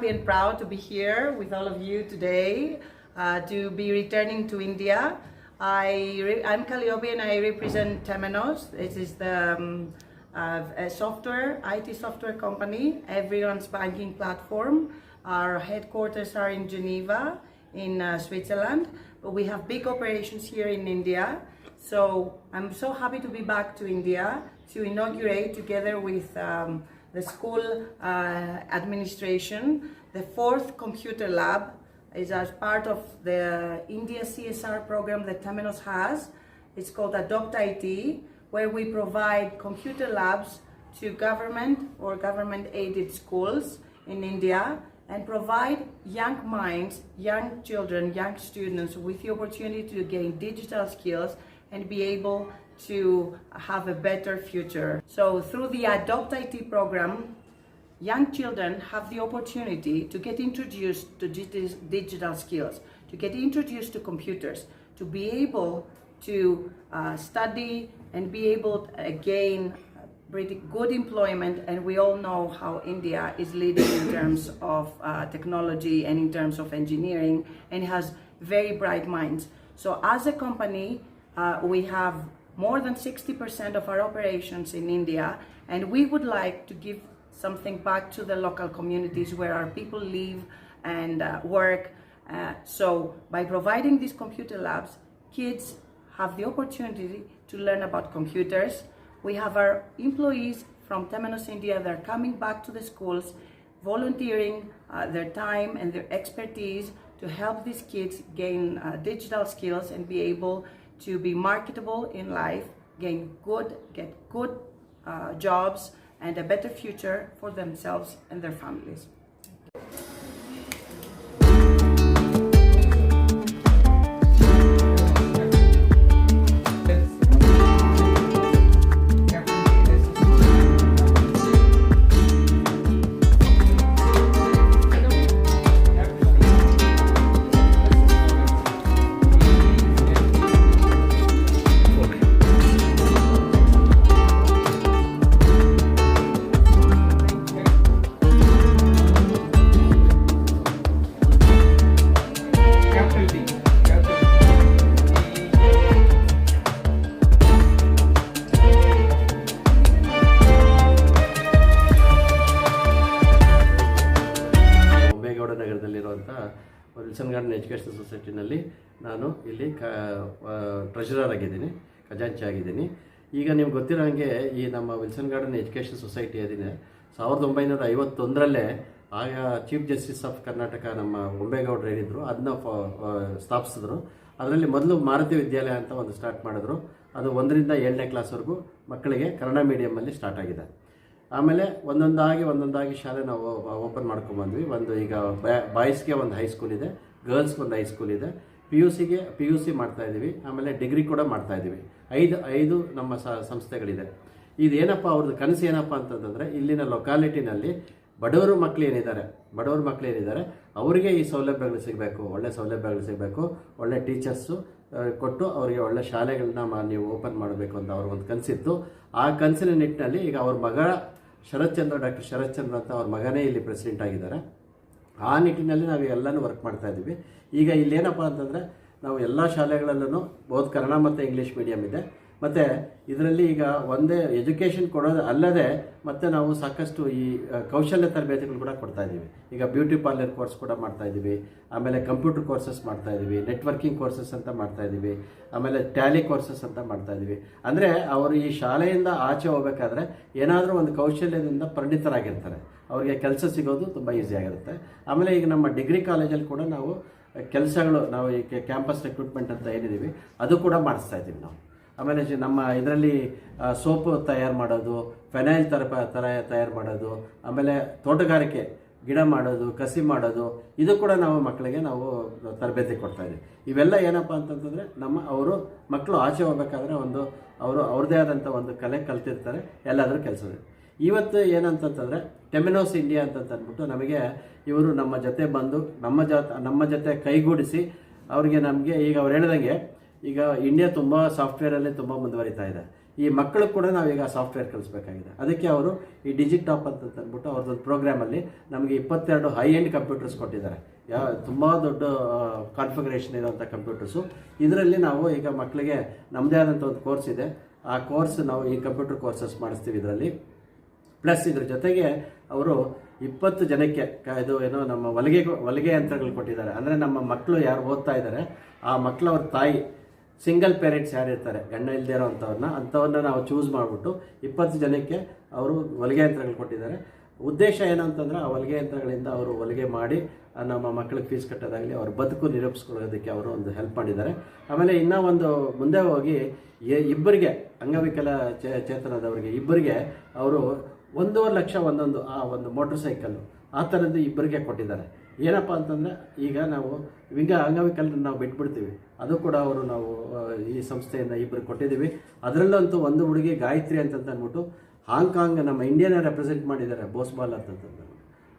happy and proud to be here with all of you today, uh, to be returning to India. I I'm Calliope and I represent Temenos. This is the um, uh, a software, IT software company, everyone's banking platform. Our headquarters are in Geneva, in uh, Switzerland, but we have big operations here in India. So I'm so happy to be back to India to inaugurate together with um, the school uh, administration the fourth computer lab is as part of the India CSR program that Temenos has. It's called Adopt IT, where we provide computer labs to government or government aided schools in India and provide young minds, young children, young students with the opportunity to gain digital skills and be able to have a better future. So through the Adopt IT program, young children have the opportunity to get introduced to digital skills, to get introduced to computers, to be able to uh, study and be able to gain pretty good employment. And we all know how India is leading in terms of uh, technology and in terms of engineering and has very bright minds. So as a company, uh, we have more than 60% of our operations in India, and we would like to give something back to the local communities where our people live and uh, work. Uh, so, by providing these computer labs, kids have the opportunity to learn about computers. We have our employees from Temenos India they're coming back to the schools, volunteering uh, their time and their expertise to help these kids gain uh, digital skills and be able to be marketable in life, gain good, get good uh, jobs, and a better future for themselves and their families. Wilson Garden education ಸೊಸೈಟಿನಲ್ಲಿ ನಾನು ಇಲ್ಲಿ ಕ treasurer ಆಗಿದ್ದೀನಿ, ಖಜಾಂಚಿ ಆಗಿದ್ದೀನಿ. ಈಗ ನಿಮ್ಗೆ ಗೊತ್ತಿರೋ ಹಾಗೆ ಈ ನಮ್ಮ ವಿಲ್ಸನ್ ಗಾರ್ಡನ್ ಎಜುಕೇಷನ್ ಸೊಸೈಟಿ ಅದಿನ ಸಾವಿರದ ಒಂಬೈನೂರ ಐವತ್ತೊಂದರಲ್ಲೇ ಆಗ ಚೀಫ್ ಜಸ್ಟಿಸ್ ಆಫ್ ಕರ್ನಾಟಕ ನಮ್ಮ ಬೊಂಬೇಗೌಡರು ಏನಿದ್ರು ಅದನ್ನ ಸ್ಥಾಪಿಸಿದ್ರು. ಅದರಲ್ಲಿ ಮೊದಲು ಮಾರುತಿ ವಿದ್ಯಾಲಯ ಅಂತ ಒಂದು ಸ್ಟಾರ್ಟ್ ಮಾಡಿದ್ರು. ಅದು ಒಂದರಿಂದ ಏಳನೇ ಕ್ಲಾಸ್ವರೆಗೂ ಮಕ್ಕಳಿಗೆ ಕನ್ನಡ ಮೀಡಿಯಮಲ್ಲಿ ಸ್ಟಾರ್ಟ್ ಆಗಿದೆ. ಆಮೇಲೆ ಒಂದೊಂದಾಗಿ ಒಂದೊಂದಾಗಿ ಶಾಲೆ ನಾವು ಓಪನ್ ಮಾಡ್ಕೊಂಡ್ಬಂದ್ವಿ ಒಂದು ಈಗ ಬಾಯ್ಸ್ಗೆ ಒಂದು ಹೈಸ್ಕೂಲ್ ಇದೆ ಗರ್ಲ್ಸ್ಗೆ ಒಂದು ಹೈಸ್ಕೂಲ್ ಇದೆ. ಪಿ ಯು ಸಿಗೆ ಪಿ ಯು ಸಿ ಮಾಡ್ತಾ ಇದ್ದೀವಿ. ಆಮೇಲೆ ಡಿಗ್ರಿ ಕೂಡ ಮಾಡ್ತಾ ಇದ್ದೀವಿ. ಐದು ಐದು ನಮ್ಮ ಸಂಸ್ಥೆಗಳಿದೆ. ಇದೇನಪ್ಪ ಅವ್ರದ್ದು ಕನಸು ಏನಪ್ಪ ಅಂತಂತಂದರೆ, ಇಲ್ಲಿನ ಲೊಕಾಲಿಟಿನಲ್ಲಿ ಬಡವರು ಮಕ್ಕಳು ಏನಿದ್ದಾರೆ, ಬಡವ್ರ ಮಕ್ಕಳು ಏನಿದ್ದಾರೆ, ಅವರಿಗೆ ಈ ಸೌಲಭ್ಯಗಳು ಸಿಗಬೇಕು, ಒಳ್ಳೆ ಸೌಲಭ್ಯಗಳು ಸಿಗಬೇಕು, ಒಳ್ಳೆ ಟೀಚರ್ಸು ಕೊಟ್ಟು ಅವರಿಗೆ ಒಳ್ಳೆ ಶಾಲೆಗಳನ್ನ ನೀವು ಓಪನ್ ಮಾಡಬೇಕು ಅಂತ ಅವ್ರ ಒಂದು ಕನಸಿತ್ತು. ಆ ಕನಸಿನ ನಿಟ್ಟಿನಲ್ಲಿ ಈಗ ಅವ್ರ ಮಗ ಶರತ್ಚಂದ್ರ, ಡಾಕ್ಟರ್ ಶರತ್ಚಂದ್ರ ಅಂತ ಅವ್ರ ಮಗನೇ ಇಲ್ಲಿ ಪ್ರೆಸಿಡೆಂಟ್ ಆಗಿದ್ದಾರೆ. ಆ ನಿಟ್ಟಿನಲ್ಲಿ ನಾವು ಎಲ್ಲನೂ ವರ್ಕ್ ಮಾಡ್ತಾ ಇದ್ದೀವಿ. ಈಗ ಇಲ್ಲೇನಪ್ಪ ಅಂತಂದರೆ ನಾವು ಎಲ್ಲ ಶಾಲೆಗಳಲ್ಲೂ ಬೋಧ್ ಕನ್ನಡ ಮತ್ತು ಇಂಗ್ಲೀಷ್ ಮೀಡಿಯಮ್ ಇದೆ. ಮತ್ತು ಇದರಲ್ಲಿ ಈಗ ಒಂದೇ ಎಜುಕೇಷನ್ ಕೊಡೋದು ಅಲ್ಲದೆ ಮತ್ತು ನಾವು ಸಾಕಷ್ಟು ಈ ಕೌಶಲ್ಯ ತರಬೇತಿಗಳು ಕೂಡ ಕೊಡ್ತಾ ಇದ್ದೀವಿ. ಈಗ ಬ್ಯೂಟಿ ಪಾರ್ಲರ್ ಕೋರ್ಸ್ ಕೂಡ ಮಾಡ್ತಾ ಇದ್ದೀವಿ. ಆಮೇಲೆ ಕಂಪ್ಯೂಟರ್ ಕೋರ್ಸಸ್ ಮಾಡ್ತಾ ಇದ್ದೀವಿ. ನೆಟ್ವರ್ಕಿಂಗ್ ಕೋರ್ಸಸ್ ಅಂತ ಮಾಡ್ತಾ ಇದ್ದೀವಿ. ಆಮೇಲೆ ಟ್ಯಾಲಿ ಕೋರ್ಸಸ್ ಅಂತ ಮಾಡ್ತಾ ಇದ್ದೀವಿ. ಅಂದರೆ ಅವರು ಈ ಶಾಲೆಯಿಂದ ಆಚೆ ಹೋಗಬೇಕಾದ್ರೆ ಏನಾದರೂ ಒಂದು ಕೌಶಲ್ಯದಿಂದ ಪರಿಣಿತರಾಗಿರ್ತಾರೆ ಅವರಿಗೆ ಕೆಲಸ ಸಿಗೋದು ತುಂಬ ಈಸಿ ಆಗಿರುತ್ತೆ. ಆಮೇಲೆ ಈಗ ನಮ್ಮ ಡಿಗ್ರಿ ಕಾಲೇಜಲ್ಲಿ ಕೂಡ ನಾವು ಕೆಲಸಗಳು ನಾವು ಈ ಕ್ಯಾಂಪಸ್ ರಿಕ್ರೂಟ್ಮೆಂಟ್ ಅಂತ ಏನಿದ್ದೀವಿ, ಅದು ಕೂಡ ಮಾಡಿಸ್ತಾ ಇದ್ದೀವಿ ನಾವು. ಆಮೇಲೆ ನಮ್ಮ ಇದರಲ್ಲಿ ಸೋಪು ತಯಾರು ಮಾಡೋದು, ಫೆನೈಲ್ ಥರ ಥರ ತಯಾರು ಮಾಡೋದು, ಆಮೇಲೆ ತೋಟಗಾರಿಕೆ ಗಿಡ ಮಾಡೋದು, ಕಸಿ ಮಾಡೋದು, ಇದು ಕೂಡ ನಾವು ಮಕ್ಕಳಿಗೆ ನಾವು ತರಬೇತಿ ಕೊಡ್ತಾ ಇದ್ದೀವಿ. ಇವೆಲ್ಲ ಏನಪ್ಪ ಅಂತಂತಂದರೆ, ನಮ್ಮ ಅವರು ಮಕ್ಕಳು ಆಚೆ ಹೋಗ್ಬೇಕಾದ್ರೆ ಒಂದು, ಅವರು ಅವ್ರದ್ದೇ ಆದಂಥ ಒಂದು ಕಲೆ ಕಲ್ತಿರ್ತಾರೆ, ಎಲ್ಲಾದರೂ ಕೆಲಸ ಇವತ್ತು ಏನಂತಂತಂದರೆ ಟೆಮಿನೋಸ್ ಇಂಡಿಯಾ ಅಂತಂತಂದ್ಬಿಟ್ಟು ನಮಗೆ ಇವರು ನಮ್ಮ ಜೊತೆ ಬಂದು, ನಮ್ಮ ಜೊತೆ ನಮ್ಮ ಜೊತೆ ಕೈಗೂಡಿಸಿ, ಅವರಿಗೆ ನಮಗೆ ಈಗ ಅವ್ರು ಹೇಳ್ದಂಗೆ ಈಗ ಇಂಡಿಯಾ ತುಂಬ ಸಾಫ್ಟ್ವೇರಲ್ಲೇ ತುಂಬ ಮುಂದುವರಿತಾ ಇದೆ. ಈ ಮಕ್ಕಳು ಕೂಡ ನಾವೀಗ ಸಾಫ್ಟ್ವೇರ್ ಕಲಿಸಬೇಕಾಗಿದೆ. ಅದಕ್ಕೆ ಅವರು ಈ ಡಿಜಿಟಾಪ್ ಅಂತ ಅಂದ್ಬಿಟ್ಟು ಅವ್ರದ್ದೊಂದು ಪ್ರೋಗ್ರಾಮಲ್ಲಿ ನಮಗೆ ಇಪ್ಪತ್ತೆರಡು ಹೈ ಎಂಡ್ ಕಂಪ್ಯೂಟರ್ಸ್ ಕೊಟ್ಟಿದ್ದಾರೆ. ಯಾ, ತುಂಬ ದೊಡ್ಡ ಕಾನ್ಫಿಗರೇಷನ್ ಇರುವಂಥ ಕಂಪ್ಯೂಟರ್ಸು ಇದರಲ್ಲಿ ನಾವು ಈಗ ಮಕ್ಕಳಿಗೆ ನಮ್ಮದೇ ಆದಂಥ ಒಂದು ಕೋರ್ಸ್ ಇದೆ. ಆ ಕೋರ್ಸ್ ನಾವು ಈ ಕಂಪ್ಯೂಟರ್ ಕೋರ್ಸಸ್ ಮಾಡಿಸ್ತೀವಿ ಇದರಲ್ಲಿ. ಪ್ಲಸ್ ಇದ್ರ ಜೊತೆಗೆ ಅವರು ಇಪ್ಪತ್ತು ಜನಕ್ಕೆ ಇದು ಏನೋ ನಮ್ಮ ಹೊಲಿಗೆ ಹೊಲಿಗೆ ಯಂತ್ರಗಳು ಕೊಟ್ಟಿದ್ದಾರೆ. ಅಂದರೆ ನಮ್ಮ ಮಕ್ಕಳು ಯಾರು ಓದ್ತಾ ಇದ್ದಾರೆ, ಆ ಮಕ್ಕಳವ್ರ ತಾಯಿ ಸಿಂಗಲ್ ಪೇರೆಂಟ್ಸ್ ಯಾರು ಇರ್ತಾರೆ? ಗಂಡ ಇಲ್ಲದೆ ಇರೋ ಅಂಥವ್ರನ್ನ ನಾವು ಚೂಸ್ ಮಾಡಿಬಿಟ್ಟು ಇಪ್ಪತ್ತು ಜನಕ್ಕೆ ಅವರು ಹೊಲಿಗೆ ಯಂತ್ರಗಳು ಕೊಟ್ಟಿದ್ದಾರೆ. ಉದ್ದೇಶ ಏನಂತಂದ್ರೆ ಆ ಹೊಲಿಗೆ ಯಂತ್ರಗಳಿಂದ ಅವರು ಹೊಲಿಗೆ ಮಾಡಿ ನಮ್ಮ ಮಕ್ಕಳಿಗೆ ಫೀಸ್ ಕಟ್ಟೋದಾಗಲಿ ಅವ್ರ ಬದುಕು ನಿರೂಪಿಸ್ಕೊಳ್ಳೋದಕ್ಕೆ ಅವರು ಒಂದು ಹೆಲ್ಪ್ ಮಾಡಿದ್ದಾರೆ. ಆಮೇಲೆ ಇನ್ನೂ ಒಂದು ಮುಂದೆ ಹೋಗಿ ಇಬ್ಬರಿಗೆ, ಅಂಗವಿಕಲ ಚೇತನದವರಿಗೆ ಇಬ್ಬರಿಗೆ ಅವರು ಒಂದೂವರೆ ಲಕ್ಷ ಒಂದೊಂದು, ಆ ಒಂದು ಮೋಟ್ರ್ ಸೈಕಲ್ಲು ಆ ಥರದ್ದು ಇಬ್ಬರಿಗೆ ಕೊಟ್ಟಿದ್ದಾರೆ. ಏನಪ್ಪ ಅಂತಂದರೆ, ಈಗ ನಾವು ವಿಂಗ ಅಂಗವಿಕಲರನ್ನ ನಾವು ಬಿಟ್ಬಿಡ್ತೀವಿ. ಅದು ಕೂಡ ಅವರು ನಾವು ಈ ಸಂಸ್ಥೆಯಿಂದ ಇಬ್ಬರು ಕೊಟ್ಟಿದ್ದೀವಿ. ಅದರಲ್ಲಂತೂ ಒಂದು ಹುಡುಗಿ ಗಾಯತ್ರಿ ಅಂತಂತ ಅಂದ್ಬಿಟ್ಟು ಹಾಂಗ್ಕಾಂಗ್ ನಮ್ಮ ಇಂಡಿಯಾನ ರೆಪ್ರೆಸೆಂಟ್ ಮಾಡಿದ್ದಾರೆ ಬೋಸ್ಬಾಲ್ ಅಂತಂತಂದು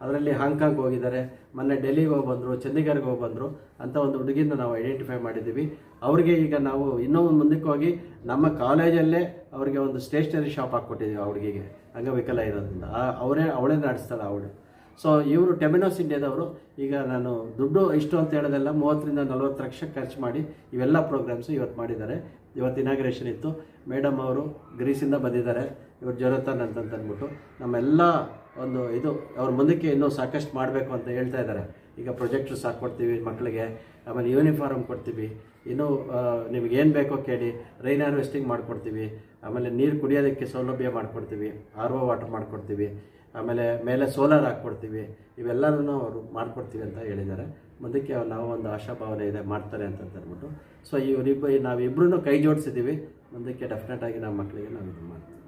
ಅದರಲ್ಲಿ ಹಾಂಗ್ಕಾಂಗ್ ಹೋಗಿದ್ದಾರೆ, ಮೊನ್ನೆ ಡೆಲ್ಲಿಗೆ ಹೋಗಿ ಬಂದರು, ಚಂಡೀಗಢ್ಗೆ ಹೋಗಿ ಬಂದರು ಅಂತ ಒಂದು ಹುಡುಗಿನ ನಾವು ಐಡೆಂಟಿಫೈ ಮಾಡಿದ್ದೀವಿ. ಅವರಿಗೆ ಈಗ ನಾವು ಇನ್ನೂ ಒಂದು ಮುಂದಕ್ಕೆ ಹೋಗಿ ನಮ್ಮ ಕಾಲೇಜಲ್ಲೇ ಅವರಿಗೆ ಒಂದು ಸ್ಟೇಷನರಿ ಶಾಪ್ ಹಾಕ್ಕೊಟ್ಟಿದ್ದೀವಿ ಆ ಹುಡುಗಿಗೆ, ಅಂಗವಿಕಲ ಇರೋದ್ರಿಂದ. ಅವರೇ, ಅವಳೇ ನಡೆಸ್ತಾಳೆ ಅವಳು ಸೊ ಇವರು ಟೆಮಿನೋಸ್ ಇಂಡಿಯಾದವರು ಈಗ ನಾನು ದುಡ್ಡು ಇಷ್ಟು ಅಂತ ಹೇಳೋದೆಲ್ಲ ಮೂವತ್ತರಿಂದ ನಲ್ವತ್ತು ಲಕ್ಷ ಖರ್ಚು ಮಾಡಿ ಇವೆಲ್ಲ ಪ್ರೋಗ್ರಾಮ್ಸ್ ಇವತ್ತು ಮಾಡಿದ್ದಾರೆ. ಇವತ್ತು ಇನಾಗ್ರೇಷನ್ ಇತ್ತು. ಮೇಡಮ್ ಅವರು ಗ್ರೀಸಿಂದ ಬಂದಿದ್ದಾರೆ. ಇವರು ಜೊರತನ್ ಅಂತ ಅಂದ್ಬಿಟ್ಟು ನಮ್ಮೆಲ್ಲ ಒಂದು ಇದು, ಅವ್ರ ಮುಂದಕ್ಕೆ ಇನ್ನೂ ಸಾಕಷ್ಟು ಮಾಡಬೇಕು ಅಂತ ಹೇಳ್ತಾ ಇದ್ದಾರೆ. ಈಗ ಪ್ರೊಜೆಕ್ಟರ್ಸ್ ಹಾಕ್ಕೊಡ್ತೀವಿ ಮಕ್ಕಳಿಗೆ ಆಮೇಲೆ ಯೂನಿಫಾರ್ಮ್ ಕೊಡ್ತೀವಿ. ಇನ್ನೂ ನಿಮ್ಗೆ ಏನು ಬೇಕೋ ಕೇಳಿ ರೈನ್ ಹಾರ್ವೆಸ್ಟಿಂಗ್ ಮಾಡಿಕೊಡ್ತೀವಿ. ಆಮೇಲೆ ನೀರು ಕುಡಿಯೋದಕ್ಕೆ ಸೌಲಭ್ಯ ಮಾಡಿಕೊಡ್ತೀವಿ. ಆರ್ ಒ ವಾಟರ್ ಮಾಡಿಕೊಡ್ತೀವಿ. ಆಮೇಲೆ ಮೇಲೆ ಸೋಲಾರ್ ಹಾಕ್ಕೊಡ್ತೀವಿ ಇವೆಲ್ಲನೂ ಅವರು ಮಾಡಿಕೊಡ್ತೀವಿ ಅಂತ ಹೇಳಿದ್ದಾರೆ. ಮುಂದಕ್ಕೆ ನಾವು ಒಂದು ಆಶಾಭಾವನೆ ಇದೆ, ಮಾಡ್ತಾರೆ ಅಂತ ಅಂದ್ಬಿಟ್ಟು. ಸೊ ಇವರಿಬ್ಬ ನಾವಿಬ್ಬರೂ ಕೈ ಜೋಡಿಸಿದ್ದೀವಿ. ಮುಂದಕ್ಕೆ ಡೆಫಿನೆಟ್ ಆಗಿ ನಮ್ಮ ಮಕ್ಕಳಿಗೆ ನಾವು ಇದು ಮಾಡ್ತೀವಿ